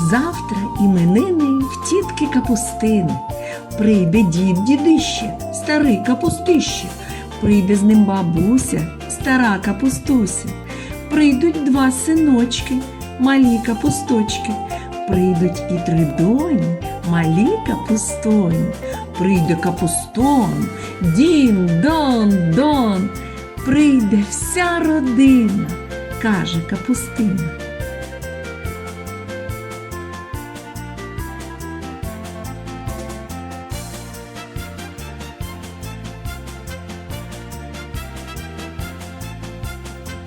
Завтра іменини в тітки капустини. Прийде дід дідище, старий капустище. Прийде з ним бабуся, стара капустуся. Прийдуть два синочки, малі капусточки. Прийдуть і три доні, малі капустоні. Прийде капустон, дін, дон, дон. Прийде вся родина, каже капустина.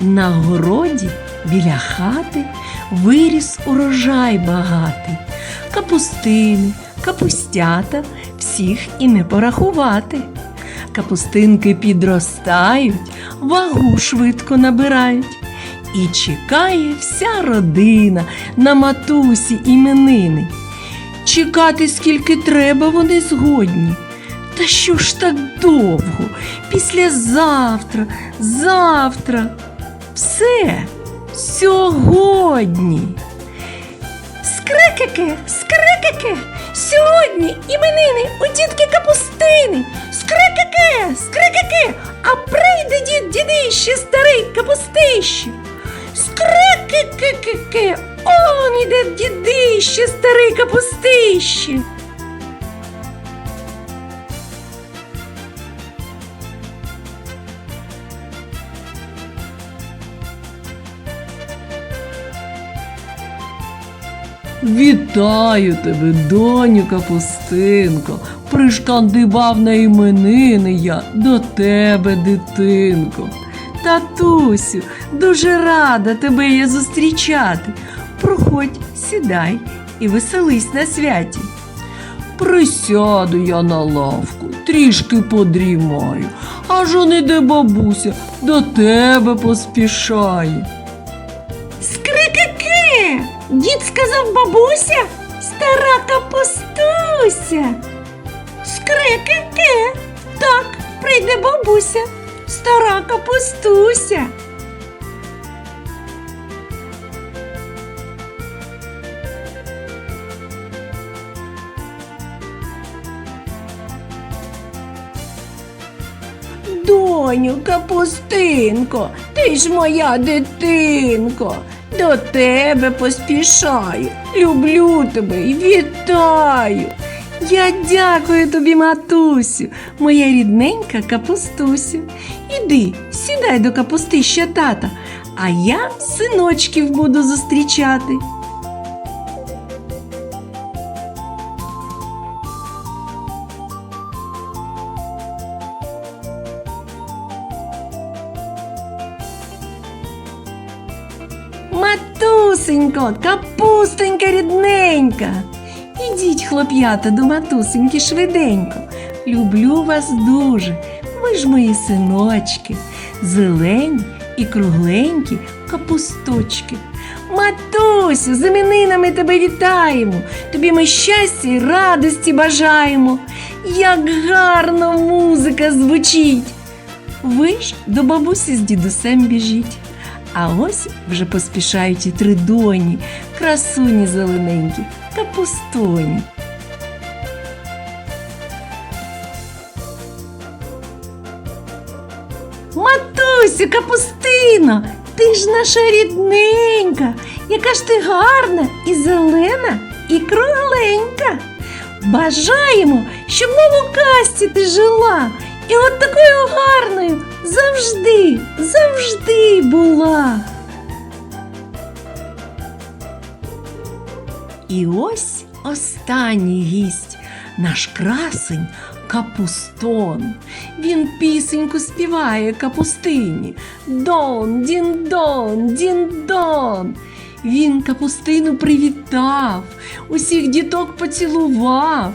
На городі біля хати виріс урожай багатий. Капустини, капустята, всіх і не порахувати. Капустинки підростають, вагу швидко набирають. І чекає вся родина на матусі іменини. Чекати скільки треба вони згодні. Та що ж так довго? Післязавтра, завтра. Все сьогодні. Скрикики, скрикики! Сьогодні іменини у дітки капустини. Скрикики, скрикики, а прийде дід дідище старий капустище. Скрикики, он іде дідище старий капустище. Вітаю тебе, доню капустинко. Пришкандибав на іменини я до тебе, дитинко. Татусю, дуже рада тебе я зустрічати. Проходь, сідай і веселись на святі. Присяду я на лавку, трішки подрімаю, аж он іде бабуся, до тебе поспішає. Дід сказав бабуся, стара капустуся. Скрикики! Так, прийде бабуся, стара капустуся. Доню, капустинко, ти ж моя дитинко, до тебе поспішаю, люблю тебе і вітаю. Я дякую тобі, матусю, моя рідненька капустусю. Іди, сідай до капустища тата, а я синочків буду зустрічати. Матусенько, капустенька рідненька. Ідіть, хлоп'ята, до матусеньки швиденько. Люблю вас дуже, ви ж мої синочки, зелені і кругленькі капусточки. Матусю, з іменинами тебе вітаємо, тобі ми щастя і радості бажаємо. Як гарно музика звучить. Ви ж до бабусі з дідусем біжіть. А ось вже поспішають і три доні, красуні зелененькі, капустоні. Матусю, капустино, ти ж наша рідненька, яка ж ти гарна і зелена, і кругленька. Бажаємо, щоб мов у касті ти жила, і от такою гарною завжди, завжди була. І ось останній гість, наш красень капустон. Він пісеньку співає капустині. Дон, дін дон, дін дон. Він капустину привітав, усіх діток поцілував.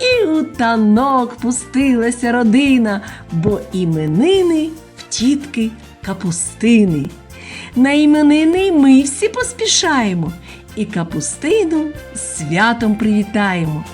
І у танок пустилася родина, бо іменини в тітки капустини. На іменини ми всі поспішаємо і капустину святом привітаємо.